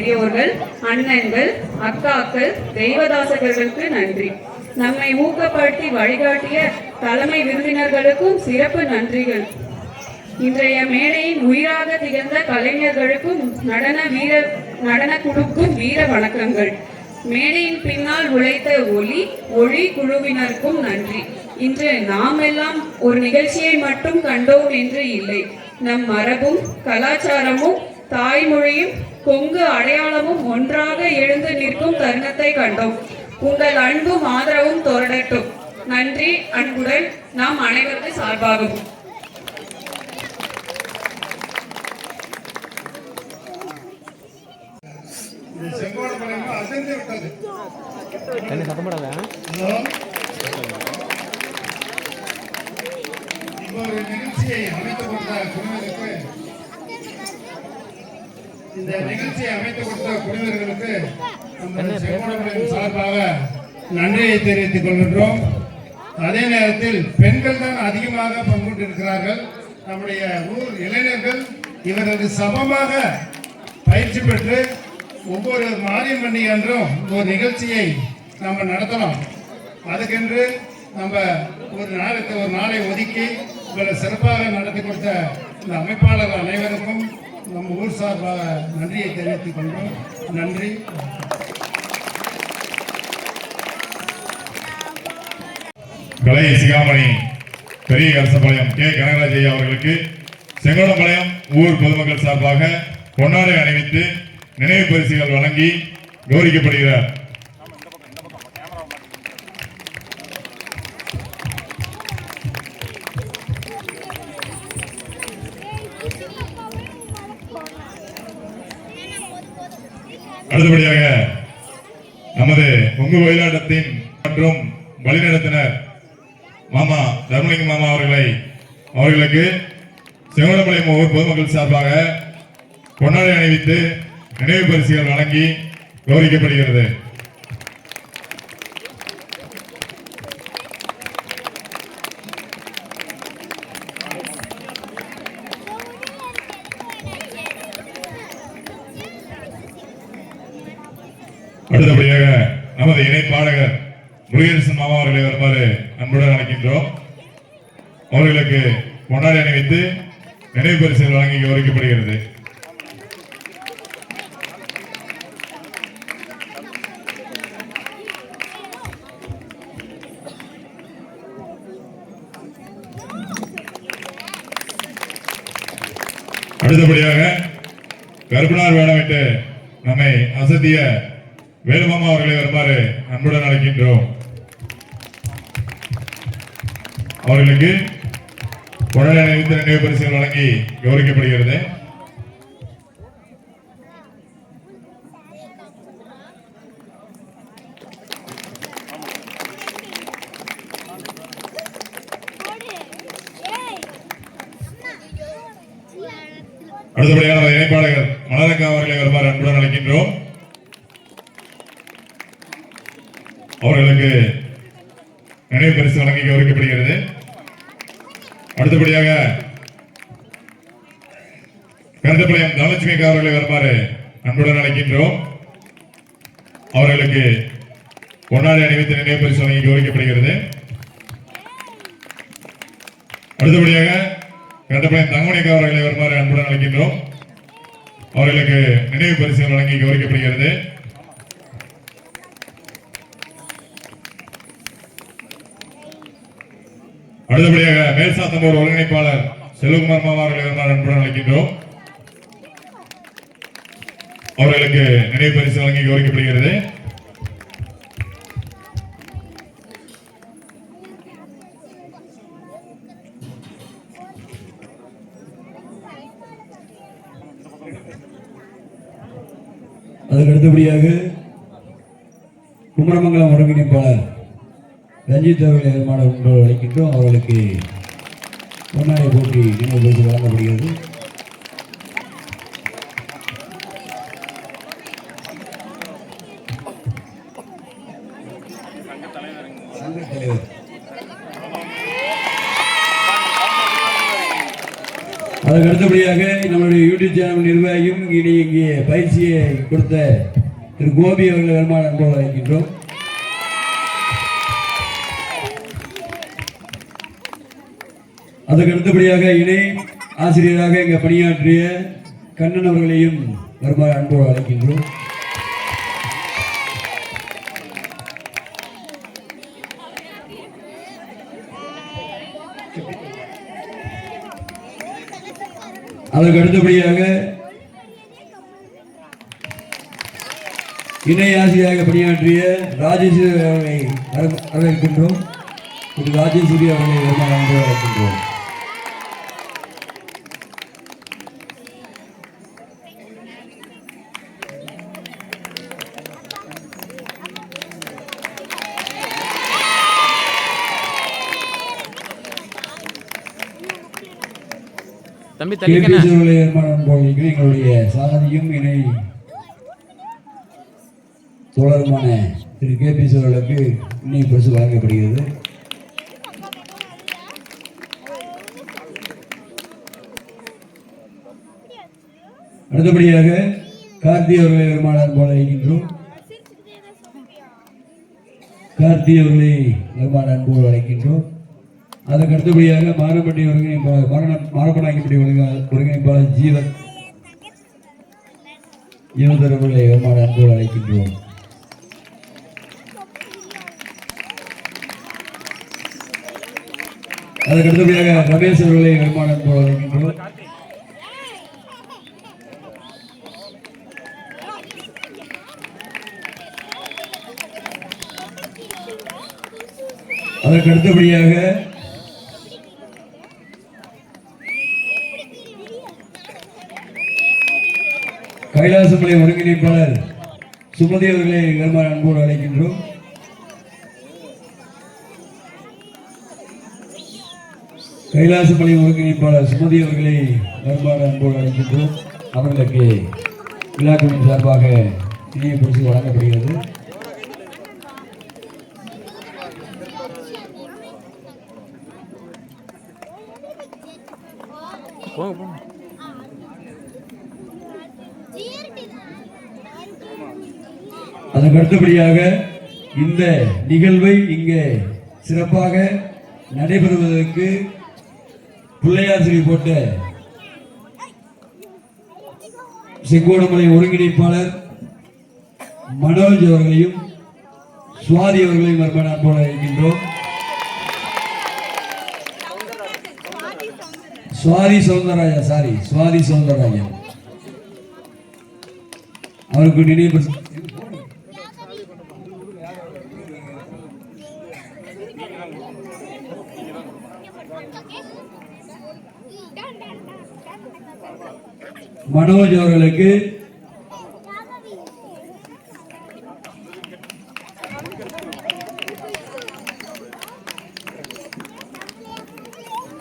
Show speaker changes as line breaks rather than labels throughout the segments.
பெரியோர்கள் அண்ணன்கள் அக்காக்கள் தெய்வதாசகர்களுக்கு நன்றி. நம்மை ஊக்கப்படுத்தி வழிகாட்டிய தலைமை விருந்தினர்களுக்கும் சிறப்பு நன்றிகள். இன்றைய மேடையின் உயிராக திகழ்ந்த கலைஞர்களுக்கும் நடன வீர நடன குழுக்கும் வீர வணக்கங்கள். மேடையின் பின்னால் உழைத்த ஒலி ஒளி குழுவினருக்கும் நன்றி. இன்று நாம் எல்லாம் ஒரு நிகழ்ச்சியை மட்டும் கண்டோம் என்று இல்லை. நம் மரபும் கலாச்சாரமும் தாய்மொழியும் கொங்கு அடையாளமும் ஒன்றாக எழுந்து நிற்கும் தருணத்தை கண்டோம். உங்கள் அன்பும் ஆதரவும் தொடரட்டும் நன்றி அன்புடன் நாம் அனைவருக்கு
சத்தம்
இப்போ ஒரு நிகழ்ச்சியை அமைத்து கொடுத்த குழுவினருக்கு இந்த நிகழ்ச்சியை அமைத்து கொடுத்த குழுவினர்களுக்கு நம்ம செங்கோடமலையின் சார்பாக நன்றியை தெரிவித்துக் கொள்கின்றோம். அதே நேரத்தில் பெண்கள் தான் அதிகமாக பங்கேற்றிருக்கிறார்கள். நம்முடைய ஊர் இளைஞர்கள் இவரது சமமாக பயிற்சி பெற்று ஒவ்வொரு மாரியம்மணி என்றும் ஒரு நிகழ்ச்சியை நம்ம நடத்தலாம். அதுக்கென்று நம்ம ஒரு நாளுக்கு ஒரு நாளை ஒதுக்கி இவரை சிறப்பாக நடத்தி கொடுத்த இந்த அமைப்பாளர் அனைவருக்கும் நம்ம ஊர் சார்பாக நன்றியை தெரிவித்துக் கொள்கிறோம். நன்றி.
கலை சிகாமணி பெரிய கரசபாளையம் கே. கனகராஜ் ஐயா அவர்களுக்கு செங்கோடம்பாளையம் ஊர் பொதுமக்கள் சார்பாக பொன்னாடை அணிவித்து நினைவு பரிசுகள் வழங்கி கௌரிக்கப்படுகிறார் வழிநடத்தினர். மாமா தர்மலிங்க மாமா அவர்களை அவர்களுக்கு சிவனபாளையம் ஊர் பொதுமக்கள் சார்பாக கொண்டாடி அணிவித்து நினைவு பரிசுகள் வழங்கி கௌரவிக்கப்படுகிறது. அவர்களை வருமாறு அன்புடன் அழைக்கின்றோம். அவர்களுக்கு கொண்டாடி அணிவித்து நினைவு பரிசுகள் வழங்கி கௌரவிக்கப்படுகிறது. அடுத்தபடியாக கருப்பனார் என்று நம்மை அசத்திய வேலுமாமா அவர்களை வருமாறு அன்புடன் அழைக்கின்றோம். அவர்களுக்கு உடல் நினைத்து நினைவு பரிசுகள் வழங்கி கௌரவிக்கப்படுகிறது. அடுத்தபடியான இணைப்பாளர்கள் மலரக்கா அவர்களை வருமாறு அன்புடன் அழைக்கின்றோம். அவர்களுக்கு நினைவு பரிசு வழங்கி கௌரவிக்கப்படுகிறது. அடுத்தபடியாக கருத்தப்பாளையம் தனலட்சுமி அவர்களை வருமாறு அன்புடன் அழைக்கின்றோம். அவர்களுக்கு ஒன்னாடி அணிவித்து நினைவு பரிசு வழங்கி கௌரவிக்கப்படுகிறது. அடுத்தபடியாக கருத்தப்பாளையம் தங்கமணி அவர்களை வருமாறு அன்புடன் அழைக்கின்றோம். அவர்களுக்கு நினைவு பரிசு வழங்கி கௌரவிக்கப்படுகிறது. அடுத்தபடியாக மேல்சாத்தம்பூர் ஒருங்கிணைப்பாளர் செல்வகுமார் மாமா அவர்களை வருமாறு அன்புடன் அழைக்கின்றோம். அவர்களுக்கு நினைவு பரிசு வழங்கி கௌரவிக்கப்படுகிறது.
அதற்கு அடுத்தபடியாக குமரமங்கலம் ஒருங்கிணைப்பாளர் ரஞ்சித் அவர்களை நிர்மாண உங்களோடு அழைக்கின்றோம். அவர்களுக்கு பொன்னாடை போட்டி நினைவு பரிசு வழங்கப்படுகிறது. சங்க தலைவர். அதற்கு அடுத்தபடியாக நம்மளுடைய யூடியூப் சேனல் நிர்வாகியும் இனி இங்கே பயிற்சியை கொடுத்த திரு கோபி அவர்களை வருமான அன்போடு அழைக்கின்றோம். அதற்கு அடுத்தபடியாக இணை ஆசிரியராக இங்கே பணியாற்றிய கண்ணன் அவர்களையும் வருமான அன்போடு அழைக்கின்றோம். அதற்கு அடுத்தபடியாக இணை ஆசிரியராக பணியாற்றிய ராஜேஸ்வரி அவர்களை வரவேற்கின்றோம். திரு ராஜேஸ்வரி அவர்களை வருமான அன்போடு அழைக்கின்றோம்.
தம்பி.
எங்களுடைய சாதியும் இணை தோழருமான திரு. கேபிஎஸ் அவர்களுக்கு இன்னைக்கு பரிசு வழங்கப்படுகிறது. அடுத்தபடியாக கார்த்தி அவர்களை வருமானம் போல அழைக்கின்றோம் கார்த்தி அவர்களை வருமான அன்போடு அழைக்கின்றோம். அதற்கு அடுத்தபடியாக மாரப்பட்டி ஒருங்கிணைப்பாளர் மரணம் மாரப்பனாக்கிப்பட்டி ஒருங்கிணைப்பாளர் ஜீவன் ஜீவதர் அவர்களை வருமான அன்போடு அழைக்கின்றோம். அதற்கு அடுத்தபடியாக ரமேஷ் அவர்களை வருமான அன்போடு அழைக்கின்றோம். அதற்கு அடுத்தபடியாக ஒருங்கிணைப்பாளர் சுமதி அவர்களை வருமான அன்போடு அழைக்கின்றோம். கைலாசப்பள்ளி ஒருங்கிணைப்பாளர் சுமதி அவர்களை வருமான அன்போடு அழைக்கின்றோம். அவர்களுக்கு விழாக்குழுவின் சார்பாக இணைய பரிசு வழங்கப்படுகிறது. அடுத்தபடியாக இந்த நிகழ்வை இங்கே சிறப்பாக நடைபெறுவதற்கு பிள்ளையார் சொல்லி போட்ட செங்கோடமலை ஒருங்கிணைப்பாளர் மனோஜ் அவர்களையும் சுவாதி அவர்களையும் வருமான போல இருக்கின்றோம். சுவாதி சௌந்தரராஜா சாரி சுவாதி சௌந்தரராஜா அவருக்கு நினைவு மனோஜ் அவர்களுக்கு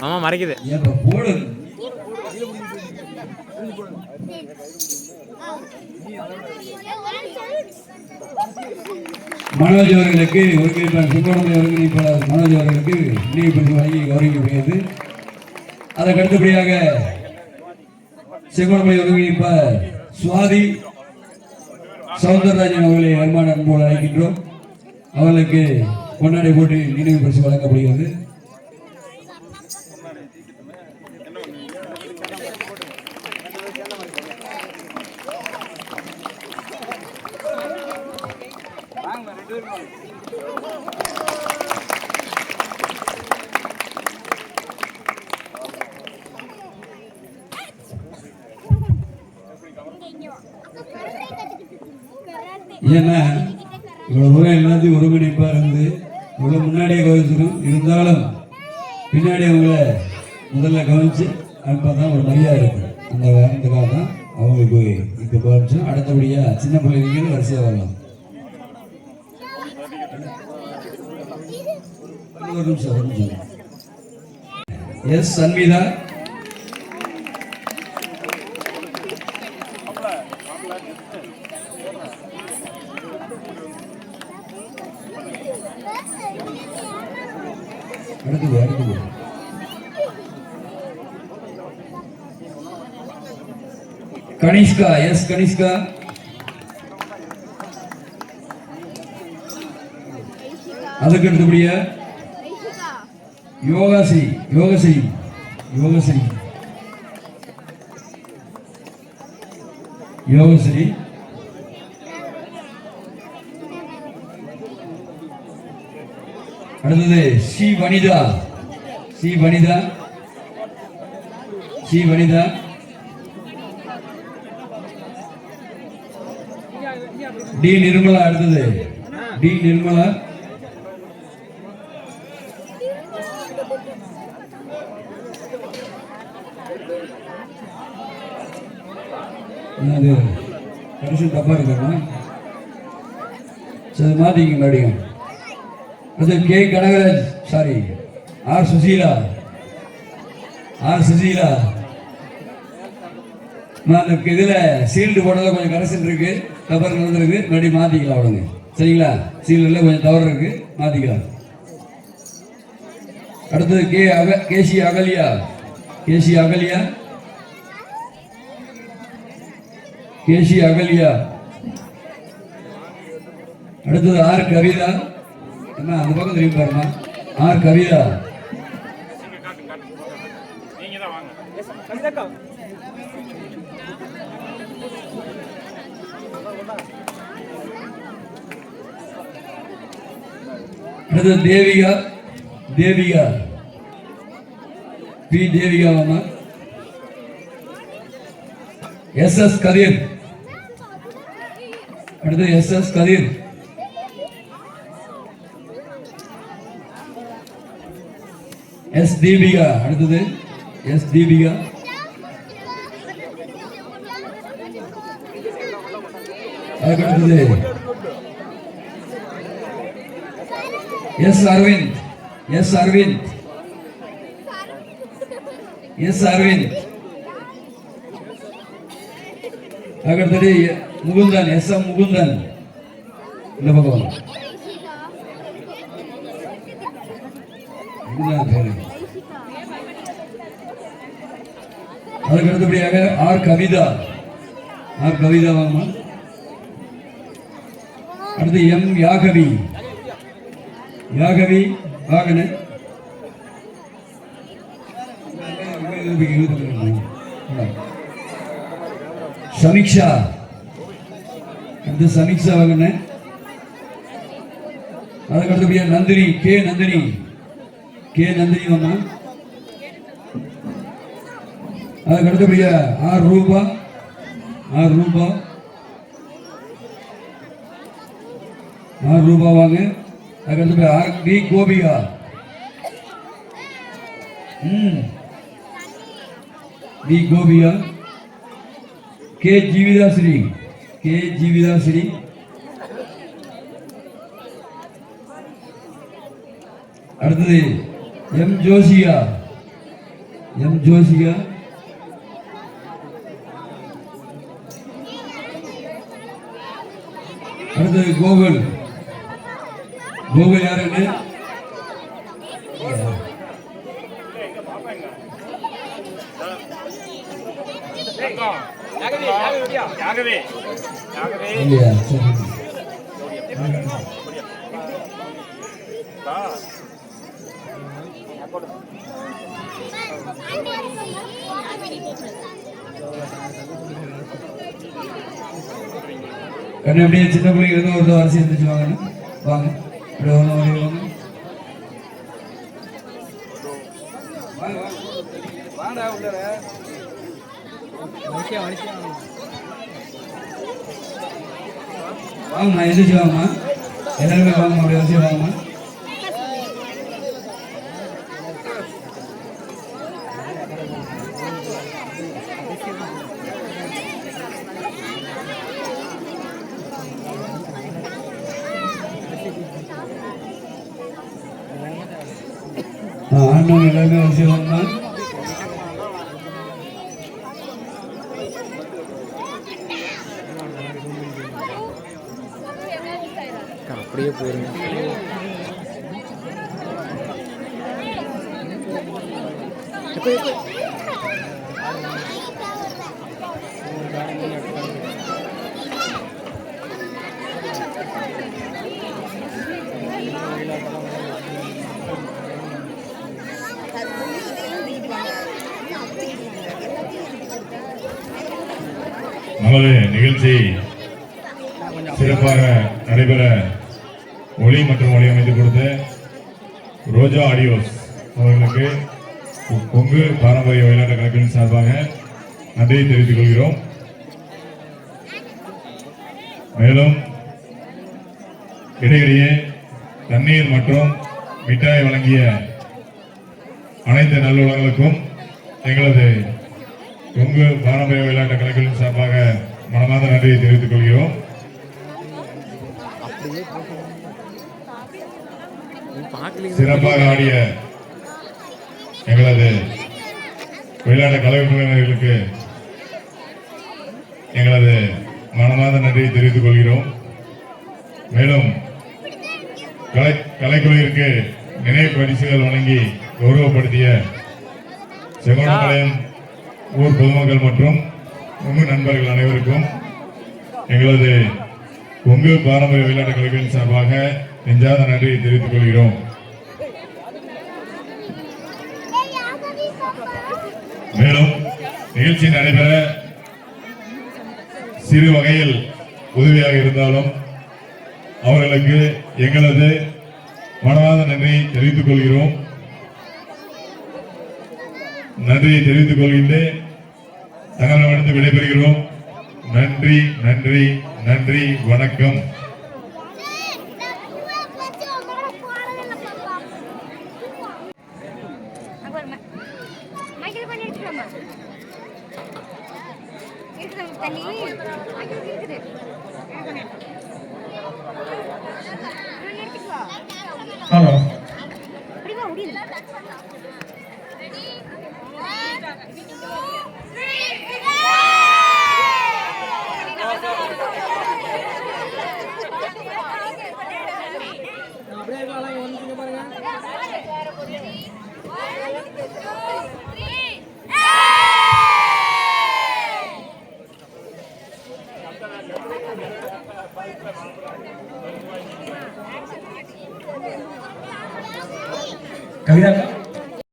ஆமா மறைக்குது.
மனோஜ் அவர்களுக்கு ஒருங்கிணைப்பாளர் சுப்பிரமணிய ஒருங்கிணைப்பாளர் மனோஜ் அவர்களுக்கு நினைவு பரிசு வழங்கி கௌரவிக்கப்படுகிறது அதற்கு அடுத்தபடியாக செங்கோடமலை ஒருங்கிணைப்பாளர் சுவாதி சவுந்தரராஜன் அவர்களை வருமான அன்போடு அழைக்கின்றோம். அவர்களுக்கு கொண்டாடி போட்டு நினைவு பரிசு வழங்கப்படுகிறது. Thank you. ஏன்னா இவ்வளோ தூரம் எல்லாத்தையும் ஒருங்கிணைப்பாக இருந்து இவ்வளோ முன்னாடியே கவனிச்சிடும் இருந்தாலும் பின்னாடி அவங்கள முதல்ல கவனிச்சு அப்பதான் ஒரு மரியாதை இருக்கும் அந்த காரணத்துக்காக தான் அவங்களுக்கு இப்போ கவனிச்சோம் அடுத்தபடியாக சின்ன பிள்ளைங்க வரிசையாக வரலாம். ஒரு நிமிஷம் ஒரு நிமிஷம். எஸ் சன்மிதா அடுத்தது அடுத்தது கனிஷ்கா எஸ் கனிஷ்கா அதுக்கு அடுத்தபடியா யோகாசி யோகசி யோகசி யோகஸ்ரீ அடுத்தது C Vanitha. C Vanitha. C Vanitha. D Nirmala அடுத்தது டி நிர்மலா. அது கடைசி தப்பா இருக்கணும் சரி மாத்திங்க மறுபடியும் அது K Kanagaraj sorry R Susheela. R Susheela. நான் அந்த சீல்டு போட்டதில் கொஞ்சம் கரெக்ஷன் இருக்குது தவறு நடந்திருக்கு மறுபடியும் மாத்திக்கலாம் அவனுங்க சரிங்களா? சீல்டில் கொஞ்சம் தவறு இருக்கு மாத்திக்கலாம். அடுத்தது கே அக கேசி அகலியா. கேசி அகலியா. கேசி அகலியா. அடுத்தது ஆர் கவிதா. என்ன அந்த பக்கம் திரும்பி பாருமா. ஆர் கவிதா. அடுத்தது தேவிகா? தேவிகா. பி. தேவிகா அம்மா எஸ். எஸ். கதிர். அடுத்து S. S. Kathir? S. Deepika. அடுத்தது எஸ். தீபிகா. அதுக்கு S Aravind S Aravind S Aravind அதுக்கடுத்தது முகுந்தன் எஸ் எம் முகுந்தன். இந்த பக்கம் அதுக்கு அடுத்தபடியாக ஆர் கவிதா. ஆர் கவிதா வாங்கம்மா அடுத்து எம் யாகவி. யாகவி வாகன. சமீக்ஷா. அடுத்து சமீக்ஷா வாகன. அதுக்கு அடுத்தபடியா நந்தினி கே நந்தினி. கே நந்தினி வாமா. அதுக்கு அடுத்தபடியா ஆர் ரூபா. ஆறு ரூபா. ஆர் ரூபா வாங்க அதுக்கு அடுத்தபடி ஆர் பி கோபிகா ம் P Gopika K Jeevithashree K Jeevithashree அடுத்தது எம் ஜோசியா எம் ஜோசியா அடுத்தது கோகுல் இல்லையா சரி. கண்ணு அப்படியே சின்ன பிள்ளைங்க இருந்து ஒரு வரிசை இருந்துச்சு வாங்க. வாங்க. வாங்கம்மா எந்திரிச்சு வாங்கம்மா. எல்லாருமே வாங்கம்மா அப்படியே வரிசை வாங்கம்மா. আলহামদুলিল্লাহ
আমি আছি
நமது நிகழ்ச்சி சிறப்பாக நடைபெற ஒளி மற்றும் ஒளி அமைத்து கொடுத்த ரோஜா ஆடியோஸ் அவர்களுக்கு கொங்கு பாரம்பரிய விளையாட்டு கழகத்தின் சார்பாக நன்றியை தெரிவித்துக் கொள்கிறோம். மேலும் இடையிடையே தண்ணீர் மற்றும் மிட்டாய் வழங்கிய அனைத்து நல்லுள்ளங்களுக்கும் எங்களது கொங்கு பாரம்பரிய விளையாட்டு கலைகளின் சார்பாக மனமார்ந்த நன்றியை தெரிவித்துக் கொள்கிறோம். சிறப்பாக ஆடிய எங்களது விளையாட்டு கலைஞர்களுக்கு எங்களது மனமார்ந்த நன்றியை தெரிவித்துக் கொள்கிறோம். மேலும் கலை கலைக்குழுவிற்கு நினைவு பரிசுகள் வழங்கி கௌரவப்படுத்திய செங்கோடம்பாளையம் ஊர் பொதுமக்கள் மற்றும் உங்க நண்பர்கள் அனைவருக்கும் எங்களது கொங்கு பாரம்பரிய விளையாட்டு கலைகளின் சார்பாக நெஞ்சாத நன்றியை தெரிவித்துக் கொள்கிறோம். மேலும் நிகழ்ச்சி நடைபெற சிறு வகையில் உதவியாக இருந்தாலும் அவர்களுக்கு எங்களது மனமார்ந்த நன்றியை தெரிவித்துக் கொள்கிறோம். நன்றியை தெரிவித்துக் கொள்கின்றேன். தங்களிடமிருந்து விடைபெறுகிறோம். நன்றி நன்றி நன்றி வணக்கம்.
ஹலோ.